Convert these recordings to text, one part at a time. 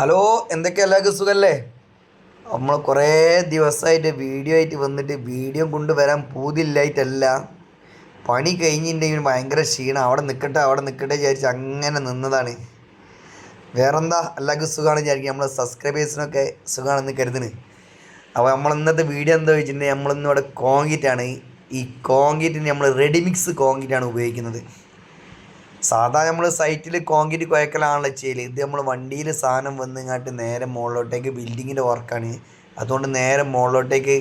Hello എന്തൊക്കെ എല്ലാവർക്കും സുഖമല്ലേ നമ്മൾ കുറേ ദിവസമായിട്ട് വീഡിയോ ആയിട്ട് വന്നിട്ട് വീഡിയോ കൊണ്ടുവരാൻ പൂതില്ലായിട്ടല്ല പണി കഴിഞ്ഞിട്ടുണ്ടെങ്കിൽ ഭയങ്കര ക്ഷീണം. അവിടെ നിൽക്കട്ടെ അവിടെ നിൽക്കട്ടെ വിചാരിച്ച് അങ്ങനെ നിന്നതാണ്. വേറെന്താ? എല്ലാവർക്കും സുഖമാണ് വിചാരിക്കും നമ്മളെ സബ്സ്ക്രൈബേഴ്സിനൊക്കെ സുഖമാണെന്ന് കരുതുന്നു. അപ്പോൾ നമ്മൾ ഇന്നത്തെ വീഡിയോ എന്താ വെച്ചിട്ടുണ്ടെങ്കിൽ നമ്മളിന്നിവിടെ കോങ്കിറ്റാണ് ഈ കോൺക്രീറ്റിന് നമ്മൾ റെഡിമിക്സ് കോൺക്രീറ്റാണ് ഉപയോഗിക്കുന്നത്. സാധാ നമ്മൾ സൈറ്റിൽ കോൺക്രീറ്റ് കുഴക്കലാണല്ലോ ചെയ്യൽ ഇത് നമ്മൾ വണ്ടിയിൽ സാധനം വന്ന് ഇങ്ങോട്ട് നേരെ മുകളിലോട്ടേക്ക് ബിൽഡിങ്ങിന്റെ വർക്കാണ് അതുകൊണ്ട് നേരെ മുകളിലോട്ടേക്ക്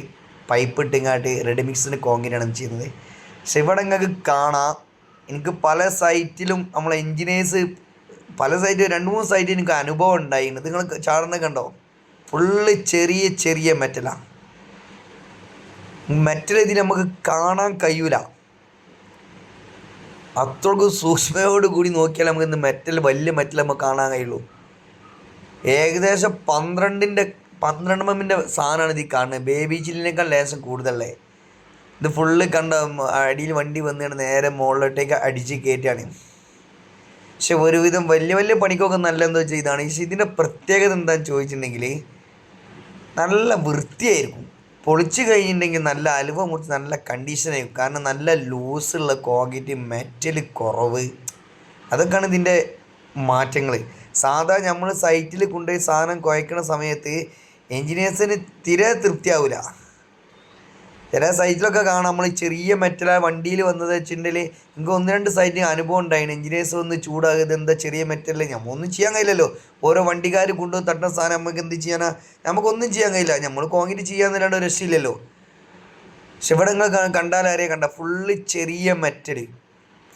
പൈപ്പ് ഇട്ട് ഇങ്ങോട്ട് റെഡിമിക്സിന്റെ കോൺക്രീറ്റാണ് ചെയ്യുന്നത്. പക്ഷെ ഇവിടെ നിങ്ങൾക്ക് കാണാം. എനിക്ക് പല സൈറ്റിലും നമ്മൾ എൻജിനീയേഴ്സ് പല സൈറ്റ് രണ്ട് മൂന്ന് സൈറ്റിൽ എനിക്ക് അനുഭവം ഉണ്ടായിരുന്നു നിങ്ങൾ ചാടുന്ന കണ്ടോ? ഫുള്ള് ചെറിയ ചെറിയ മെറ്റലാണ് മെറ്റൽ ഇതിൽ നമുക്ക് കാണാൻ കഴിയൂല. അത്രയ്ക്ക് സൂക്ഷ്മയോട് കൂടി നോക്കിയാൽ നമുക്ക് ഇന്ന് മെറ്റൽ വലിയ മെറ്റൽ നമുക്ക് കാണാൻ കഴിയുള്ളൂ. ഏകദേശം പന്ത്രണ്ടിന്റെ പന്ത്രണ്ട് എമ്മിന്റെ സാധനമാണ് ഇത് കാണുന്നത്. ബേബി ചില്ലിനേക്കാൾ ലേശം കൂടുതലല്ലേ? ഇത് ഫുള്ള് കണ്ട അടിയിൽ വണ്ടി വന്നിട്ട് നേരെ മുകളിലോട്ടേക്ക് അടിച്ച് കയറ്റാണ് പക്ഷെ ഒരുവിധം വലിയ വലിയ പണിക്കൊക്കെ നല്ല എന്താ വെച്ചാൽ ഇതാണ് പക്ഷെ ഇതിന്റെ പ്രത്യേകത എന്താണെന്ന് ചോദിച്ചിട്ടുണ്ടെങ്കിൽ നല്ല വൃത്തിയായിരിക്കും. പൊളിച്ച് കഴിഞ്ഞിട്ടുണ്ടെങ്കിൽ നല്ല അലുവ മുറിച്ച് നല്ല കണ്ടീഷനായിരിക്കും കാരണം നല്ല ലൂസുള്ള കോഗിറ്റ് മെറ്റൽ കുറവ്. അതൊക്കെയാണ് ഇതിന്റെ മാറ്റങ്ങൾ. സാധാ നമ്മൾ സൈറ്റിൽ കൊണ്ടുപോയി സാധനം കുഴക്കണ സമയത്ത് എൻജിനീയേഴ്സിന് തീരെ തൃപ്തിയാവില്ല ചില സൈറ്റിലൊക്കെ കാണാം. നമ്മൾ ചെറിയ മെറ്റല വണ്ടിയിൽ വന്നത് വെച്ചിട്ടുണ്ടെങ്കിൽ എനിക്ക് ഒന്ന് രണ്ട് സൈറ്റിൽ അനുഭവം ഉണ്ടായിരുന്നു എഞ്ചിനീയേഴ്സ് വന്ന് ചൂടാകരുത് എന്താ ചെറിയ മെറ്റലിൽ ഒന്നും ചെയ്യാൻ കഴിയില്ലല്ലോ. ഓരോ വണ്ടിക്കാർ കൊണ്ടുവന്ന് തട്ടുന്ന സാധനം നമുക്ക് എന്ത് ചെയ്യാനാ? നമുക്കൊന്നും ചെയ്യാൻ കഴിയില്ല. നമ്മൾ കോൺക്രീറ്റ് ചെയ്യാന്നല്ലാണ്ട് രക്ഷയില്ലല്ലോ. പക്ഷെ ഇവിടെ നിങ്ങൾ കണ്ടാൽ ആരെയും കണ്ട? ഫുള്ള് ചെറിയ മെറ്റൽ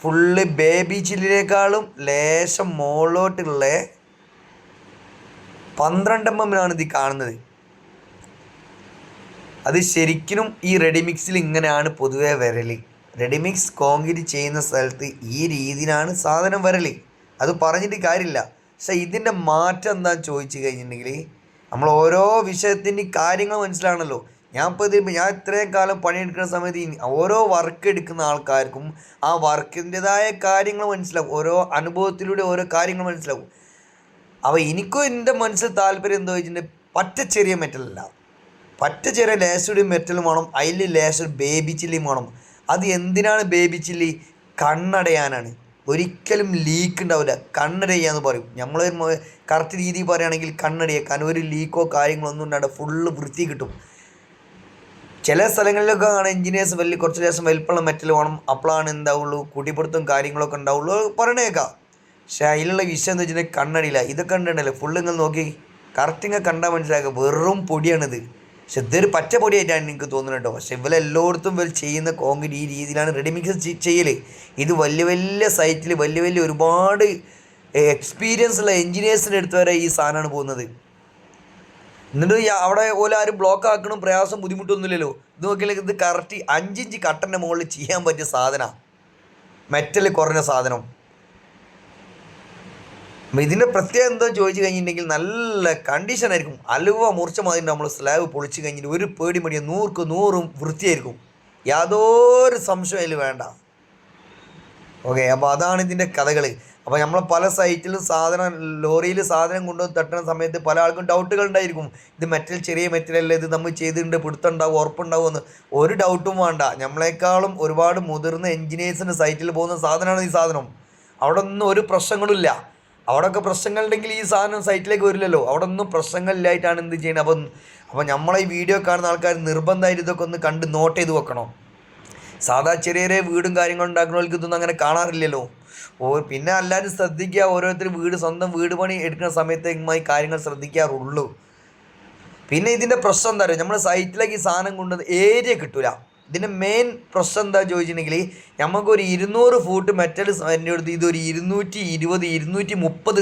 ഫുള്ള് ബേബി ചില്ലിനേക്കാളും ലേശം മോളോട്ടുള്ള പന്ത്രണ്ട് എം എമ്മിലാണ് ഇത് കാണുന്നത്. അത് ശരിക്കും ഈ റെഡിമിക്സിൽ ഇങ്ങനെയാണ് പൊതുവെ വരൽ. റെഡിമിക്സ് കോൺക്രീറ്റ് ചെയ്യുന്ന സ്ഥലത്ത് ഈ രീതിയിലാണ് സാധനം വരൽ. അത് പറഞ്ഞിട്ട് കാര്യമില്ല. പക്ഷേ ഇതിന്റെ മാറ്റം എന്താണെന്ന് ചോദിച്ചു കഴിഞ്ഞിട്ടുണ്ടെങ്കിൽ നമ്മൾ ഓരോ വിഷയത്തിന്റെ കാര്യങ്ങൾ മനസ്സിലാണല്ലോ. ഞാൻ ഇപ്പോൾ ഇത് ഞാൻ ഇത്രയും കാലം പണിയെടുക്കുന്ന സമയത്ത് ഓരോ വർക്ക് എടുക്കുന്ന ആൾക്കാർക്കും ആ വർക്കിന്റെതായ കാര്യങ്ങൾ മനസ്സിലാവും. ഓരോ അനുഭവത്തിലൂടെ ഓരോ കാര്യങ്ങൾ മനസ്സിലാവും. അപ്പോൾ എനിക്കും എന്റെ മനസ്സിൽ താല്പര്യം എന്താ വെച്ചിട്ടുണ്ടെങ്കിൽ പറ്റ ചെറിയ മെറ്റലല്ല. പറ്റ ചെറിയ ലേശയുടെ മെറ്റലും വേണം. അതിൽ ലേശം ബേബി ചില്ലിയും വേണം. അത് എന്തിനാണ് ബേബി ചില്ലി കണ്ണടയാനാണ്. ഒരിക്കലും ലീക്ക് ഉണ്ടാവില്ല കണ്ണടയാന്ന് പറയും. നമ്മൾ കറക്റ്റ് രീതിയിൽ പറയുകയാണെങ്കിൽ കാരണം ഒരു ലീക്കോ കാര്യങ്ങളോ ഒന്നും ഉണ്ടാവില്ല ഫുള്ള് വൃത്തി കിട്ടും. ചില സ്ഥലങ്ങളിലൊക്കെ ആണ് എഞ്ചിനീയേഴ്സ് വലിയ കുറച്ച് ദിവസം വലിപ്പമുള്ള മെറ്റൽ വേണം. അപ്പോഴാണ് എന്താവുള്ളൂ? കൂട്ടിപ്പിടുത്തവും കാര്യങ്ങളൊക്കെ ഉണ്ടാവുള്ളൂ. പറയണേക്കാം പക്ഷേ അതിലുള്ള വിഷയം എന്ന് വെച്ചിട്ടുണ്ടെങ്കിൽ കണ്ണടിയില്ല. ഇതൊക്കെ ഉണ്ടല്ലോ ഫുള്ള് നിങ്ങൾ നോക്കി. കറക്റ്റ് ഇങ്ങനെ കണ്ടാൽ മനസ്സിലാക്കുക. വെറും പൊടിയാണിത്. പക്ഷെ ഇതൊരു പച്ച പൊടിയായിട്ടാണ് എനിക്ക് തോന്നുന്നത് കേട്ടോ. പക്ഷെ ഇവരെ എല്ലായിടത്തും ഇവർ ചെയ്യുന്ന കോൺക്രീറ്റ് ഈ രീതിയിലാണ് റെഡിമിക്സ് ചെയ്യൽ ഇത് വലിയ വലിയ സൈറ്റിൽ വലിയ വലിയ ഒരുപാട് എക്സ്പീരിയൻസ് ഉള്ള എൻജിനീയേഴ്സിന്റെ അടുത്ത് വരെ ഈ സാധനമാണ് പോകുന്നത്. എന്നിട്ട് അവിടെ ഓല ആരും ബ്ലോക്ക് ആക്കണം പ്രയാസം ബുദ്ധിമുട്ടൊന്നുമില്ലല്ലോ. ഇത് നോക്കിയാൽ ഇത് കറക്റ്റ് അഞ്ചിഞ്ച് കട്ടന്റെ മുകളിൽ ചെയ്യാൻ പറ്റിയ സാധനമാണ് മെറ്റൽ കുറഞ്ഞ സാധനം. അപ്പം ഇതിന്റെ പ്രത്യേകത എന്താ ചോദിച്ചു കഴിഞ്ഞിട്ടുണ്ടെങ്കിൽ നല്ല കണ്ടീഷൻ ആയിരിക്കും. അലുവ മുറിച്ച മാതിരി നമ്മൾ സ്ലാബ് പൊളിച്ച് കഴിഞ്ഞിട്ട് ഒരു പേടി മടിയ നൂർക്ക് നൂറും വൃത്തിയായിരിക്കും. യാതൊരു സംശയം അതിൽ വേണ്ട. ഓക്കെ അപ്പോൾ അതാണ് ഇതിന്റെ കഥകൾ അപ്പോൾ നമ്മൾ പല സൈറ്റിലും സാധനം ലോറിയിൽ സാധനം കൊണ്ടുവന്ന് തട്ടുന്ന സമയത്ത് പല ആൾക്കും ഡൗട്ടുകൾ ഉണ്ടായിരിക്കും. ഇത് മെറ്റൽ ചെറിയ മെറ്റൽ അല്ലേ ഇത് നമ്മൾ ചെയ്തിട്ടുണ്ട് പിടുത്തുണ്ടാവും ഉറപ്പുണ്ടാവും എന്ന്. ഒരു ഡൗട്ടും വേണ്ട. നമ്മളെക്കാളും ഒരുപാട് മുതിർന്ന എൻജിനീയേഴ്സിന്റെ സൈറ്റിൽ പോകുന്ന സാധനമാണ് ഈ സാധനം. അവിടെ ഒന്നും ഒരു പ്രശ്നങ്ങളുമില്ല അവിടെയൊക്കെ പ്രശ്നങ്ങളുണ്ടെങ്കിൽ ഈ സാധനം സൈറ്റിലേക്ക് വരില്ലല്ലോ. അവിടെ ഒന്നും പ്രശ്നങ്ങളില്ലായിട്ടാണ് എന്ത് ചെയ്യുന്നത് അപ്പം അപ്പം നമ്മളെ ഈ വീഡിയോ കാണുന്ന ആൾക്കാർ നിർബന്ധമായിട്ട് ഇതൊക്കെ ഒന്ന് കണ്ട് നോട്ട് ചെയ്ത് വെക്കണം. സാധാ ചെറിയ ചെറിയ വീടും കാര്യങ്ങളും ഉണ്ടാക്കുന്നവർക്ക് ഇതൊന്നും അങ്ങനെ കാണാറില്ലല്ലോ. ഓ പിന്നെ എല്ലാവരും ശ്രദ്ധിക്കുക. ഓരോരുത്തർ വീട് സ്വന്തം വീട് പണി എടുക്കുന്ന സമയത്ത് ഈ കാര്യങ്ങൾ ശ്രദ്ധിക്കാറുള്ളൂ. പിന്നെ ഇതിന്റെ പ്രശ്നം എന്താ പറയുക നമ്മൾ സൈറ്റിലേക്ക് ഈ സാധനം കൊണ്ടുവന്ന് ഏരിയ കിട്ടൂല. ഇതിന്റെ മെയിൻ പ്രശ്നം എന്താ ചോദിച്ചിട്ടുണ്ടെങ്കിൽ നമുക്കൊരു ഇരുന്നൂറ് ഫൂട്ട് മെറ്റൽ എന്റെ അടുത്ത് ഇതൊരു ഇരുന്നൂറ്റി ഇരുപത് ഇരുന്നൂറ്റി മുപ്പത്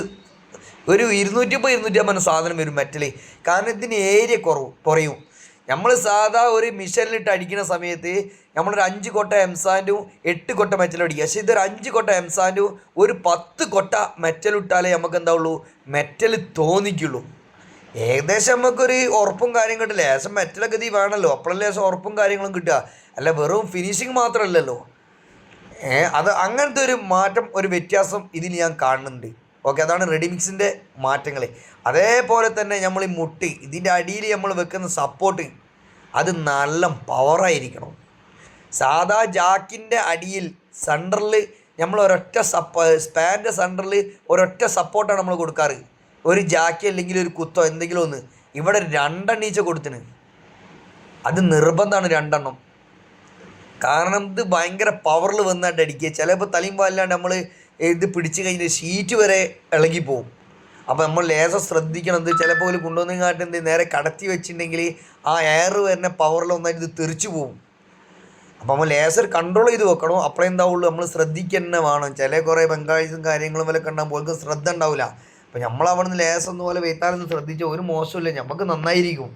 ഒരു ഇരുന്നൂറ്റി മുപ്പത് ഇരുന്നൂറ്റി അമ്പത് സാധനം വരും മെറ്റൽ കാരണം ഇതിന് ഏരിയ കുറവ് കുറയും. നമ്മൾ സാധാ ഒരു മിഷനിലിട്ട് അടിക്കുന്ന സമയത്ത് നമ്മളൊരു അഞ്ച് കൊട്ട എംസാൻഡും എട്ട് കൊട്ട മെറ്റലും അടിക്കുക പക്ഷേ ഇതൊരു അഞ്ച് കൊട്ട എംസാൻഡും ഒരു പത്ത് കൊട്ട മെറ്റലിട്ടാലേ നമുക്ക് നമുക്ക് എന്താവുള്ളൂ മെറ്റൽ തോന്നിക്കുള്ളൂ. ഏകദേശം നമുക്കൊരു ഉറപ്പും കാര്യം കിട്ടില്ല ലേശം മെറ്റലൊക്കെ ഗതി വേണമല്ലോ അപ്പോഴല്ലേ ലേശം ഉറപ്പും കാര്യങ്ങളും കിട്ടുക. അല്ല വെറും ഫിനിഷിങ് മാത്രമല്ലല്ലോ. അത് അങ്ങനത്തെ ഒരു മാറ്റം ഒരു വ്യത്യാസം ഇതിൽ ഞാൻ കാണുന്നുണ്ട്. ഓക്കെ അതാണ് റെഡിമിക്സിന്റെ മാറ്റങ്ങൾ അതേപോലെ തന്നെ നമ്മൾ ഈ മുട്ട് ഇതിന്റെ അടിയിൽ നമ്മൾ വെക്കുന്ന സപ്പോർട്ട് അത് നല്ല പവറായിരിക്കണം സാധാ ജാക്കിന്റെ അടിയിൽ സെന്ററിൽ നമ്മൾ ഒരൊറ്റ സപ്പ സ്പാന്റെ സെന്ററിൽ ഒരൊറ്റ സപ്പോർട്ടാണ് നമ്മൾ കൊടുക്കാറ്. ഒരു ജാക്കി അല്ലെങ്കിൽ ഒരു കുത്തോ എന്തെങ്കിലും ഒന്ന്. ഇവിടെ രണ്ടെണ്ണീച്ച കൊടുത്തിന്. അത് നിർബന്ധമാണ് രണ്ടെണ്ണം. കാരണം ഇത് ഭയങ്കര പവറിൽ വന്നിട്ട് അടിക്കുക ചിലപ്പോൾ തലയും പാലില്ലാണ്ട് നമ്മൾ ഇത് പിടിച്ച് കഴിഞ്ഞ് ഷീറ്റ് വരെ ഇളകിപ്പോവും അപ്പോൾ നമ്മൾ ലേസർ ശ്രദ്ധിക്കണം. ചിലപ്പോൾ ഒരു കൊണ്ടുവന്നങ്ങാട്ട് എന്ത് നേരെ കടത്തി വെച്ചിട്ടുണ്ടെങ്കിൽ ആ എയർ വരുന്ന പവറിൽ ഒന്നായിട്ട് ഇത് തെറിച്ചു പോവും. അപ്പോൾ നമ്മൾ ലേസർ കൺട്രോൾ ചെയ്ത് വെക്കണം. അപ്പോഴേ എന്താവുള്ളൂ നമ്മൾ ശ്രദ്ധിക്കുക വേണം. ചില കുറേ ബംഗാളീസും കാര്യങ്ങളും വല്ല കണ്ടാൽ പോലും ശ്രദ്ധ ഉണ്ടാവില്ല അപ്പോൾ നമ്മൾ അവിടെ നിന്ന് ലേസർ ഒന്ന് പോലെ വെയ്ത്താനൊന്ന് ശ്രദ്ധിച്ചാൽ ഒരു മോശമില്ല നമുക്ക് നന്നായിരിക്കും.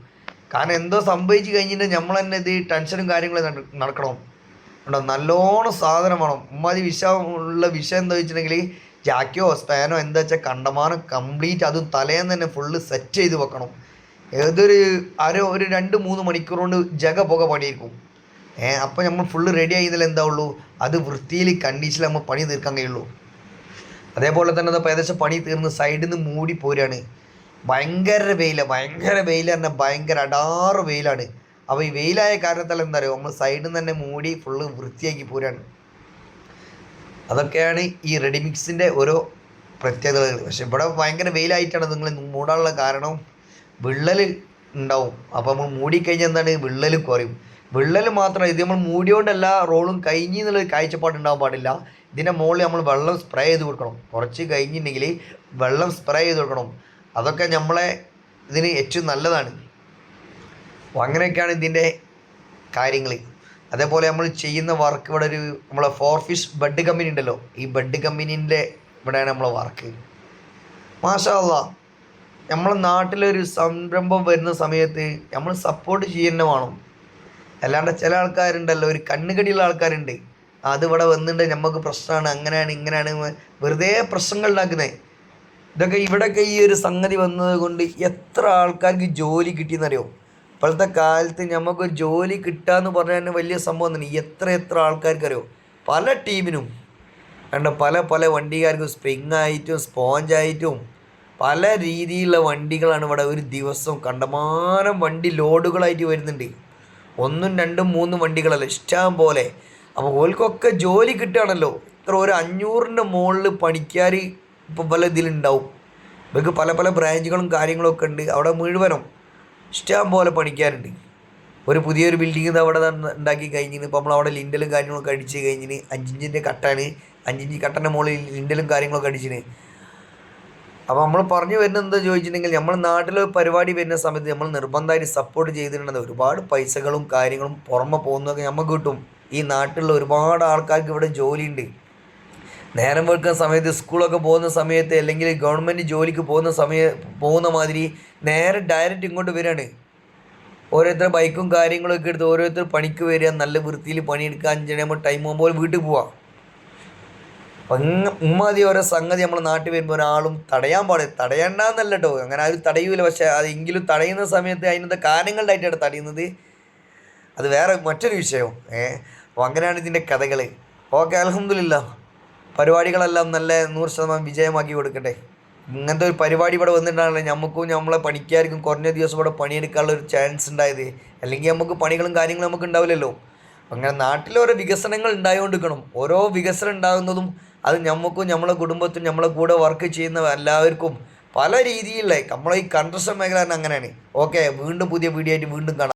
കാരണം എന്തോ സംഭവിച്ചു കഴിഞ്ഞിട്ട് നമ്മൾ തന്നെ ഇത് ടെൻഷനും കാര്യങ്ങളും നടക്കണം. ഉണ്ടോ നല്ലോണം സാധനം വേണം. ഉമ്മാതി വിഷമുള്ള വിഷയം എന്താ വെച്ചിട്ടുണ്ടെങ്കിൽ ജാക്കിയോ സ്പാനോ എന്താ വെച്ചാൽ കണ്ടമാനം കംപ്ലീറ്റ് അതും തലേന്ന് തന്നെ ഫുള്ള് സെറ്റ് ചെയ്ത് വെക്കണം. ഏതൊരു അര ഒരു രണ്ട് മൂന്ന് മണിക്കൂർ കൊണ്ട് ജഗ പുക പണിയിരിക്കും ഏഹ് അപ്പോൾ നമ്മൾ ഫുള്ള് റെഡി ആയതിൽ എന്താ ഉള്ളൂ അത് വൃത്തിയിൽ കണ്ടീഷനിൽ നമ്മൾ പണി തീർക്കാൻ കഴിയുള്ളൂ. അതേപോലെ തന്നെ അത് ഏകദേശം പണി തീർന്ന് സൈഡിൽ നിന്ന് മൂടി പോരാണ്. ഭയങ്കര വെയില ഭയങ്കര വെയില തന്നെ ഭയങ്കര അടാറ് വെയിലാണ്. അപ്പോൾ ഈ വെയിലായ കാരണത്താൽ എന്താ പറയുക നമ്മൾ സൈഡിൽ നിന്ന് തന്നെ മൂടി ഫുള്ള് വൃത്തിയാക്കി പോരാണ്. അതൊക്കെയാണ് ഈ റെഡിമിക്സിന്റെ ഓരോ പ്രത്യേകതകൾ. പക്ഷെ ഇവിടെ ഭയങ്കര വെയിലായിട്ടാണ് നിങ്ങൾ മൂടാനുള്ള കാരണം വിള്ളൽ ഉണ്ടാവും. അപ്പോൾ നമ്മൾ മൂടിക്കഴിഞ്ഞാൽ എന്താണ്? വിള്ളൽ കുറയും. വിള്ളൽ മാത്രമല്ല ഇത് നമ്മൾ മൂടിയോണ്ടല്ല റോളും കഴിഞ്ഞ് എന്നുള്ളൊരു കാഴ്ചപ്പാട് ഉണ്ടാവാൻ പാടില്ല. ഇതിന്റെ മുകളിൽ നമ്മൾ വെള്ളം സ്പ്രേ ചെയ്ത് കൊടുക്കണം. കുറച്ച് കഴിഞ്ഞിട്ടുണ്ടെങ്കിൽ വെള്ളം സ്പ്രേ ചെയ്ത് കൊടുക്കണം. അതൊക്കെ നമ്മളെ ഇതിന് ഏറ്റവും നല്ലതാണ്. അപ്പോൾ അങ്ങനെയൊക്കെയാണ് ഇതിന്റെ കാര്യങ്ങൾ. അതേപോലെ നമ്മൾ ചെയ്യുന്ന വർക്ക് ഇവിടെ ഒരു നമ്മളെ ഫോർ ഫിഷ് ബഡ് കമ്പനി ഉണ്ടല്ലോ. ഈ ബെഡ് കമ്പനീന്റെ ഇവിടെയാണ് നമ്മളെ വർക്ക് മാഷാല്ല നമ്മളെ നാട്ടിലൊരു സംരംഭം വരുന്ന സമയത്ത് നമ്മൾ സപ്പോർട്ട് ചെയ്യുന്ന വേണം. അല്ലാണ്ട് ചില ആൾക്കാരുണ്ടല്ലോ ഒരു കണ്ണുകടിയുള്ള ആൾക്കാരുണ്ട്. അത് ഇവിടെ വന്നിട്ട് നമുക്ക് പ്രശ്നമാണ് അങ്ങനെയാണ് ഇങ്ങനെയാണ് വെറുതെ പ്രശ്നങ്ങൾ ഉണ്ടാക്കുന്നത് ഇതൊക്കെ ഇവിടെയൊക്കെ ഈ ഒരു സംഗതി വന്നത് കൊണ്ട് എത്ര ആൾക്കാർക്ക് ജോലി കിട്ടിയെന്നറിയോ? ഇപ്പോഴത്തെ കാലത്ത് നമുക്ക് ജോലി കിട്ടുക എന്ന് പറഞ്ഞാൽ തന്നെ വലിയ സംഭവം തന്നെ. എത്ര എത്ര ആൾക്കാർക്കറിയോ? പല ടീമിനും. കണ്ട പല പല വണ്ടിക്കാർക്കും സ്പ്രിങ് ആയിട്ടും സ്പോഞ്ച് ആയിട്ടും പല രീതിയിലുള്ള വണ്ടികളാണ് ഇവിടെ ഒരു ദിവസം കണ്ടമാനം വണ്ടി ലോഡുകളായിട്ട് വരുന്നുണ്ട്. ഒന്നും രണ്ടും മൂന്നും വണ്ടികളല്ല. ഇഷ്ടം പോലെ അപ്പോൾ ഓൽക്കൊക്കെ ജോലി കിട്ടുകയാണല്ലോ. ഇത്ര ഒരു അഞ്ഞൂറിന്റെ മുകളിൽ പണിക്കാർ ഇപ്പോൾ പല ഇതിലുണ്ടാവും. ഇവർക്ക് പല പല ബ്രാഞ്ചുകളും കാര്യങ്ങളൊക്കെ ഉണ്ട്. അവിടെ മുഴുവനും ഇഷ്ടം പോലെ പണിക്കാരുണ്ട്. ഒരു പുതിയൊരു ബിൽഡിംഗ് അവിടെ ഉണ്ടാക്കി കഴിഞ്ഞിന് ഇപ്പോൾ നമ്മൾ അവിടെ ലിൻഡലും കാര്യങ്ങളൊക്കെ അടിച്ച് കഴിഞ്ഞിന് അഞ്ചിഞ്ചിന്റെ കട്ടാണ്. അഞ്ചിഞ്ച് കട്ടന്റെ മുകളിൽ ലിൻഡലും കാര്യങ്ങളൊക്കെ അടിച്ചിന്. അപ്പോൾ നമ്മൾ പറഞ്ഞു വരുന്നത് എന്താ ചോദിച്ചിട്ടുണ്ടെങ്കിൽ നമ്മൾ നാട്ടിൽ പരിപാടി വരുന്ന സമയത്ത് നമ്മൾ നിർബന്ധമായിട്ട് സപ്പോർട്ട് ചെയ്തിട്ടുണ്ടെങ്കിൽ ഒരുപാട് പൈസകളും കാര്യങ്ങളും പുറമെ പോകുന്നതൊക്കെ നമുക്ക് കിട്ടും. ഈ നാട്ടിലുള്ള ഒരുപാട് ആൾക്കാർക്ക് ഇവിടെ ജോലിയുണ്ട്. നേരം വെളുക്കുന്ന സമയത്ത് സ്കൂളൊക്കെ പോകുന്ന സമയത്ത് അല്ലെങ്കിൽ ഗവൺമെന്റ് ജോലിക്ക് പോകുന്ന സമയ പോകുന്ന മാതിരി നേരെ ഡയറക്റ്റ് ഇങ്ങോട്ട് വരികയാണ് ഓരോരുത്തർ ബൈക്കും കാര്യങ്ങളൊക്കെ എടുത്ത് ഓരോരുത്തർ പണിക്ക് വരിക നല്ല വൃത്തിയിൽ പണിയെടുക്കുക ചെയ്യുമ്പോൾ ടൈം ആകുമ്പോൾ വീട്ടിൽ പോവാം. അപ്പം ഇങ്ങ ഉമ്മാതി ഓരോ സംഗതി നമ്മൾ നാട്ടിൽ വരുമ്പോൾ ഒരാളും തടയാൻ പാടില്ല. തടയണ്ടെന്നല്ല കേട്ടോ അങ്ങനെ ആരും തടയൂല. പക്ഷേ അതെങ്കിലും തടയുന്ന സമയത്ത് അതിനകത്ത് കാരണങ്ങളിലായിട്ടാണ് തടയുന്നത്. അത് വേറെ മറ്റൊരു വിഷയവും. ഏ അപ്പോൾ അങ്ങനെയാണ് ഇതിന്റെ കഥകൾ ഓക്കെ അലഹമില്ല പരിപാടികളെല്ലാം നല്ല നൂറ് ശതമാനം വിജയമാക്കി കൊടുക്കട്ടെ. ഇങ്ങനത്തെ ഒരു പരിപാടി ഇവിടെ വന്നിട്ടാണല്ലോ നമുക്കും നമ്മളെ പണിക്കാർക്കും കുറഞ്ഞ ദിവസം ഇവിടെ പണിയെടുക്കാനുള്ള ഒരു ചാൻസ് ഉണ്ടായത്. അല്ലെങ്കിൽ നമുക്ക് പണികളും കാര്യങ്ങളും നമുക്ക് ഉണ്ടാവില്ലല്ലോ. അങ്ങനെ നാട്ടിൽ ഓരോ വികസനങ്ങൾ ഉണ്ടായിക്കൊണ്ടിരിക്കണം ഓരോ വികസനം ഉണ്ടാകുന്നതും അത് നമുക്കും നമ്മളെ കുടുംബത്തിനും നമ്മളെ കൂടെ വർക്ക് ചെയ്യുന്ന എല്ലാവർക്കും പല രീതിയിലുള്ള നമ്മളെ ഈ കൺട്രസ്റ്റ് മേഖല അങ്ങനെയാണ്. ഓക്കെ വീണ്ടും പുതിയ വീഡിയോ ആയിട്ട് വീണ്ടും കാണാം.